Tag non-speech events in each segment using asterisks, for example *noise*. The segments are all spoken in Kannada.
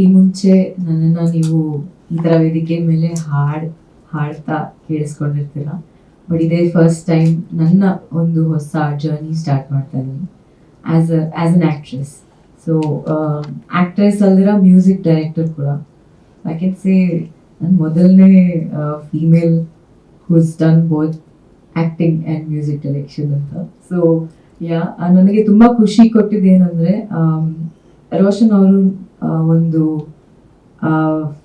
ಈ ಮುಂಚೆ ನನ್ನನ್ನು ನೀವು ಈ ಥರ ವೇದಿಕೆ ಮೇಲೆ ಹಾಡ್, ಹಾಡ್ತಾ ಕೇಳಿಸ್ಕೊಂಡಿರ್ತೀರ. ಬಟ್ ಇದೇ ಫಸ್ಟ್ ಟೈಮ್ ನನ್ನ ಒಂದು ಹೊಸ ಜರ್ನಿ ಸ್ಟಾರ್ಟ್ ಮಾಡ್ತಾ ಇದ್ದೀನಿ. As as an actress so actress ಅಲ್ದಿರ music director ಕೂಡ. ಕ್ಯಾನ್ ಸೇ ನನ್ನ ಮೊದಲನೇ female who's done both acting and music direction ಅಂತ. ಸೊ ಯಾ ನನಗೆ ತುಂಬ ಖುಷಿ ಕೊಟ್ಟಿದ್ದೇನೆಂದರೆ ರೋಷನ್ ಅವರು ಒಂದು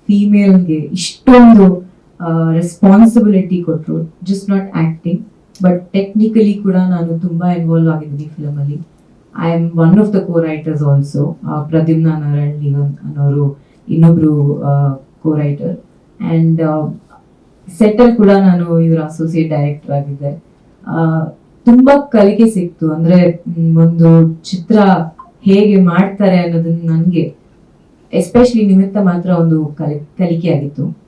ಫೀಮೇಲ್ಗೆ ಇಷ್ಟೊಂದು ರೆಸ್ಪಾನ್ಸಿಬಿಲಿಟಿ ಕೊಟ್ಟರು just not acting but technically ಕೂಡ ನಾನು ತುಂಬ ಇನ್ವಾಲ್ವ್ ಆಗಿದ್ದೀನಿ ಫಿಲಮಲ್ಲಿ I am one of the co writers also Pradyumna Narayan Nigam ಅನ್ನೋರು ಇನ್ನೊಬ್ರು ಕೋ ರೈಟರ್ ಆ್ಯಂಡ್ ಸೆಟಲ್ ಕೂಡ ನಾನು ಇವರ ಅಸೋಸಿಯೇಟ್ ಡೈರೆಕ್ಟರ್ ಆಗಿದ್ದೆ. ತುಂಬಾ ಕಲಿಕೆ ಸಿಕ್ತು. ಅಂದ್ರೆ ಒಂದು ಚಿತ್ರ ಹೇಗೆ ಮಾಡ್ತಾರೆ ಅನ್ನೋದನ್ನ ನನಗೆ ಎಸ್ಪೆಷಲಿ ನಿಮಿತ್ತ ಮಾತ್ರ ಒಂದು ಕಲಿ ಕಲಿಕೆ ಆಗಿತ್ತು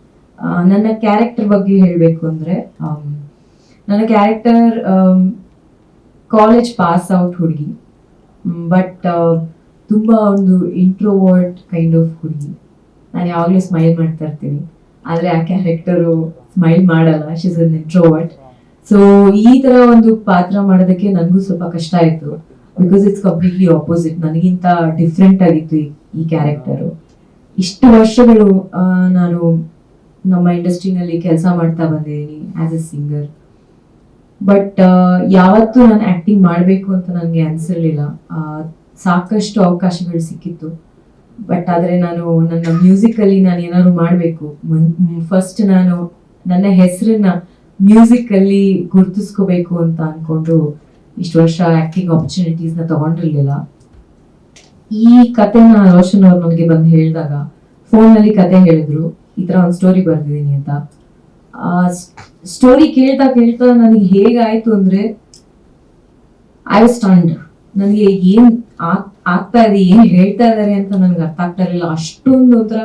ನನ್ನ ಕ್ಯಾರೆಕ್ಟರ್ ಬಗ್ಗೆ ಹೇಳಬೇಕು ಅಂದ್ರೆ ನನ್ನ ಕ್ಯಾರೆಕ್ಟರ್ ಕಾಲೇಜ್ ಪಾಸ್ ಔಟ್ ಹುಡುಗಿ. ಬಟ್ ತುಂಬಾ ಒಂದು ಇಂಟ್ರೋವರ್ಟ್ ಕೈಂಡ್ ಆಫ್ ಹುಡುಗಿ. ನಾನು ಯಾವಾಗಲೂ ಸ್ಮೈಲ್ ಮಾಡ್ತಾ ಇರ್ತೀನಿ. ಆದರೆ ಆ ಕ್ಯಾರೆಕ್ಟರು ಸ್ಮೈಲ್ ಮಾಡಲ್ಲ. ಶಿಸ್ ಅನ್ ಇಂಟ್ರೋವರ್ಟ್ ಸೊ ಈ ತರ ಒಂದು ಪಾತ್ರ ಮಾಡೋದಕ್ಕೆ ನನಗೂ ಸ್ವಲ್ಪ ಕಷ್ಟ ಆಯಿತು. ಬಿಕಾಸ್ ಇಟ್ಸ್ ಕಂಪ್ಲೀಟ್ಲಿ ಆಪೋಸಿಟ್ ನನಗಿಂತ ಡಿಫ್ರೆಂಟ್ ಆಗಿತ್ತು ಈ- ಈ ಕ್ಯಾರೆಕ್ಟರು. ಇಷ್ಟು ವರ್ಷಗಳು ನಾನು ನಮ್ಮ ಇಂಡಸ್ಟ್ರಿನಲ್ಲಿ ಕೆಲಸ ಮಾಡ್ತಾ ಬಂದಿದ್ದೀನಿ ಆಸ್ ಎ ಸಿಂಗರ್ ಬಟ್ ಯಾವತ್ತೂ ನಾನು ಆಕ್ಟಿಂಗ್ ಮಾಡಬೇಕು ಅಂತ ನನಗೆ ಅನ್ಸಿರ್ಲಿಲ್ಲ. ಸಾಕಷ್ಟು ಅವಕಾಶಗಳು ಸಿಕ್ಕಿತ್ತು. ಬಟ್ ಆದರೆ ನಾನು ನನ್ನ ಮ್ಯೂಸಿಕಲ್ಲಿ ನಾನು ಏನಾದ್ರು ಮಾಡಬೇಕು. ಫಸ್ಟ್ ನಾನು ನನ್ನ ಹೆಸರನ್ನ ಮ್ಯೂಸಿಕಲ್ಲಿ ಗುರುತಿಸ್ಕೋಬೇಕು ಅಂತ ಅಂದ್ಕೊಂಡು ಇಷ್ಟು ವರ್ಷ ಆ್ಯಕ್ಟಿಂಗ್ ಆಪರ್ಚುನಿಟೀಸ್ನ ತಗೊಂಡಿರ್ಲಿಲ್ಲ. ಈ ಕತೆನ ರೋಷನ್ ಅವ್ರು ನನಗೆ ಬಂದು ಹೇಳಿದಾಗ ಫೋನಲ್ಲಿ ಕತೆ ಹೇಳಿದ್ರು, ಈ ತರ ಒಂದು ಸ್ಟೋರಿ ಬರ್ದಿದ್ದೀನಿ ಅಂತ. ಆ ಸ್ಟೋರಿ ಕೇಳ್ತಾ ಕೇಳ್ತಾ ನನಗೆ ಹೇಗಾಯ್ತು ಅಂದ್ರೆ ಐ ಸ್ಟಂಡ್ ನನಗೆ ಏನ್ ಆಗ್ತಾ ಇದೆ, ಏನ್ ಹೇಳ್ತಾ ಇದಾರೆ ಅಂತ ನನಗೆ ಅರ್ಥ ಆಗ್ತಾ ಇರಲಿಲ್ಲ. ಅಷ್ಟೊಂದು ಒಂಥರ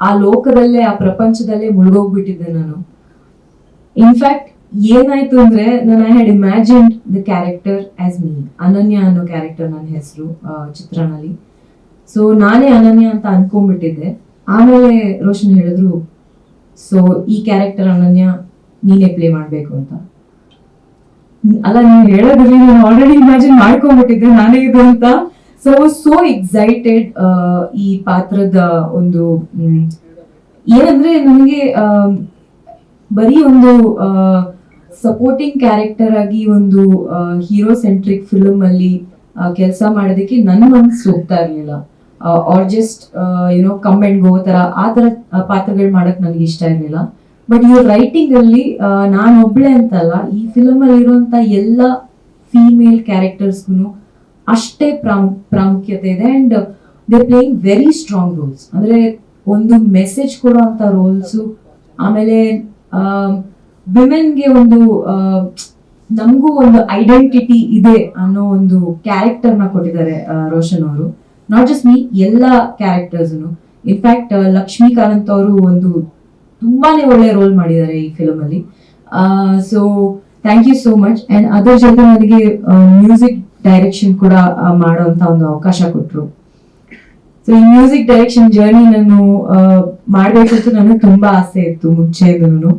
ಆ ಲೋಕದಲ್ಲೇ, ಆ ಪ್ರಪಂಚದಲ್ಲೇ ಮುಳುಗೋಗ್ಬಿಟ್ಟಿದ್ದೆ ನಾನು. ಇನ್ಫ್ಯಾಕ್ಟ್ ಏನಾಯ್ತು ಅಂದ್ರೆ ನಾನು I had imagined the character as me Ananya ಅನ್ನೋ ಕ್ಯಾರೆಕ್ಟರ್ ನನ್ನ ಹೆಸರು ಚಿತ್ರಣಲ್ಲಿ ಸೊ ನಾನೇ ಅನನ್ಯ ಅಂತ ಅನ್ಕೊಂಡ್ಬಿಟ್ಟಿದ್ದೆ. ಆಮೇಲೆ ರೋಷನ್ ಹೇಳಿದ್ರು ಸೊ ಈ ಕ್ಯಾರೆಕ್ಟರ್ ಅನನ್ಯ ನೀನೇ ಪ್ಲೇ ಮಾಡ್ಬೇಕು ಅಂತ. ಅಲ್ಲ, ನೀವು ಹೇಳೋದ್ರಲ್ಲಿ ನಾನು ಆಲ್ರೆಡಿ ಇಮ್ಯಾಜಿನ್ ಮಾಡ್ಕೊಂಡ್ಬಿಟ್ಟಿದ್ದೆ, ನಾನೇ ಇದು ಅಂತ. ಸೊ ಸೋ ಎಕ್ಸೈಟೆಡ್ ಈ ಪಾತ್ರದ ಒಂದು ಏನಂದ್ರೆ ನನಗೆ ಬರೀ ಒಂದು ಸಪೋರ್ಟಿಂಗ್ ಕ್ಯಾರೆಕ್ಟರ್ ಆಗಿ ಒಂದು ಹೀರೋ ಸೆಂಟ್ರಿಕ್ ಫಿಲ್ಮ್ ಅಲ್ಲಿ ಕೆಲಸ ಮಾಡೋದಕ್ಕೆ ನನ್ನ ಮನ್ಸು ಹೋಗ್ತಾ ಇರ್ಲಿಲ್ಲ. ಆರ್ ಜಸ್ಟ್ ಏನೋ ಕಮ್ ಅಂಡ್ ಗೋ ತರ, ಆ ತರ ಪಾತ್ರಗಳು ಮಾಡಕ್ ನನಗೆ ಇಷ್ಟ ಇರ್ಲಿಲ್ಲ. ಬಟ್ ಇವ್ರ ರೈಟಿಂಗ್ ಅಲ್ಲಿ ನಾನು ಒಬ್ಳೆ ಅಂತಲ್ಲ, ಈ ಫಿಲಮ್ ಅಲ್ಲಿ ಇರುವಂತ ಎಲ್ಲ ಫೀಮೇಲ್ ಕ್ಯಾರೆಕ್ಟರ್ಸ್ಗೂ ಅಷ್ಟೇ ಪ್ರಾಮು, ಪ್ರಾಮುಖ್ಯತೆ ಇದೆ and they playing very strong roles ಅಂದ್ರೆ ಒಂದು ಮೆಸೇಜ್ ಕೊಡುವಂತ ರೋಲ್ಸು ಆಮೇಲೆ ವಿಮೆನ್ಗೆ ಒಂದು ನಮಗೂ ಒಂದು ಐಡೆಂಟಿಟಿ ಇದೆ ಅನ್ನೋ ಒಂದು ಕ್ಯಾರೆಕ್ಟರ್ನ ಕೊಟ್ಟಿದ್ದಾರೆ ರೋಷನ್ ಅವರು. ನಾಟ್ ಜಸ್ಟ್ ಮೀ ಎಲ್ಲ ಕ್ಯಾರೆಕ್ಟರ್ಸ್ ಇನ್ಫ್ಯಾಕ್ಟ್ ಲಕ್ಷ್ಮೀಕಾಂತ್ ಅವರು ಒಂದು ತುಂಬಾನೇ ಒಳ್ಳೆ ರೋಲ್ ಮಾಡಿದ್ದಾರೆ ಈ ಫಿಲಮ್ ಅಲ್ಲಿ so thank you so much and ಅದ್ರ ಜೊತೆ ನನಗೆ ಮ್ಯೂಸಿಕ್ ಡೈರೆಕ್ಷನ್ ಕೂಡ ಮಾಡುವಂತ ಒಂದು ಅವಕಾಶ ಕೊಟ್ಟರು ಸೊ ಈ ಮ್ಯೂಸಿಕ್ ಡೈರೆಕ್ಷನ್ ಜರ್ನಿ ನಾನು ಮಾಡಬೇಕು ಅಂತ ನನಗೆ ತುಂಬಾ ಆಸೆ ಇತ್ತು ಮುಂಚೆಯಿಂದನು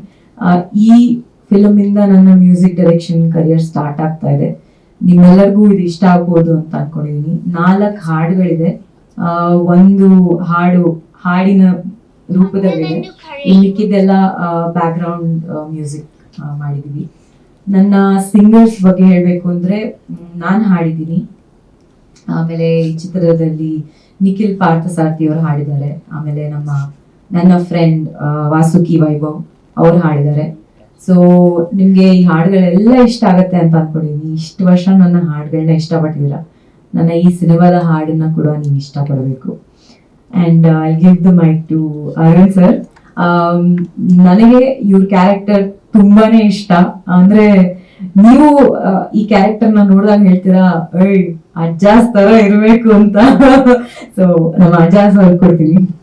ಈ ಫಿಲಮ್ ಇಂದ ನನ್ನ ಮ್ಯೂಸಿಕ್ ಡೈರೆಕ್ಷನ್ ಕರಿಯರ್ ಸ್ಟಾರ್ಟ್ ಆಗ್ತಾ ಇದೆ. ನಿಮ್ಮೆಲ್ಲರಿಗೂ ಇದು ಇಷ್ಟ ಆಗ್ಬೋದು ಅಂತ ಅನ್ಕೊಂಡಿದೀನಿ. ನಾಲ್ಕು ಹಾಡುಗಳಿದೆ. ಒಂದು ಹಾಡು ಹಾಡಿನ ರೂಪದಲ್ಲಿದೆ. ಇನ್ನು ಮಿಕ್ಕಿದ್ದೆಲ್ಲ ಬ್ಯಾಕ್ ಗ್ರೌಂಡ್ ಮ್ಯೂಸಿಕ್ ಮಾಡಿದೀವಿ. ನನ್ನ ಸಿಂಗರ್ಸ್ ಬಗ್ಗೆ ಹೇಳಬೇಕು ಅಂದ್ರೆ ನಾನು ಹಾಡಿದ್ದೀನಿ. ಆಮೇಲೆ ಈ ಚಿತ್ರದಲ್ಲಿ ನಿಖಿಲ್ ಪಾರ್ಥಸಾರಥಿ ಅವರು ಹಾಡಿದ್ದಾರೆ. ಆಮೇಲೆ ನಮ್ಮ ನನ್ನ ಫ್ರೆಂಡ್ ವಾಸುಕಿ ವೈಭವ್. ಅವ್ರು ಹಾಡಿದ್ದಾರೆ. ಸೊ ನಿಮ್ಗೆ ಈ ಹಾಡುಗಳೆಲ್ಲ ಇಷ್ಟ ಆಗತ್ತೆ ಅಂತ ಅನ್ಕೊಂಡಿದೀನಿ. ಇಷ್ಟು ವರ್ಷ ನನ್ನ ಹಾಡುಗಳನ್ನ ಇಷ್ಟಪಟ್ಟಿದ್ದೀರ? ನನ್ನ ಈ ಸಿನಿಮಾದ ಹಾಡನ್ನ ಕೂಡ ನೀವು ಇಷ್ಟಪಡಬೇಕು. And I give the my to Arun sir ನನಗೆ ಇವ್ರ ಕ್ಯಾರೆಕ್ಟರ್ ತುಂಬಾನೇ ಇಷ್ಟ. ಅಂದ್ರೆ, ನೀವು ಈ ಕ್ಯಾರೆಕ್ಟರ್ನ ನೋಡಿದಾಗ ಹೇಳ್ತೀರಾ ಅಜ್ಜಾಸ್ ತರ ಇರಬೇಕು ಅಂತ. *laughs* ಸೊ ನಮ್ಮ ಅಜ್ಜಾಸ್ ಅವ್ರಿಗೆ ಕೊಡ್ತೀನಿ.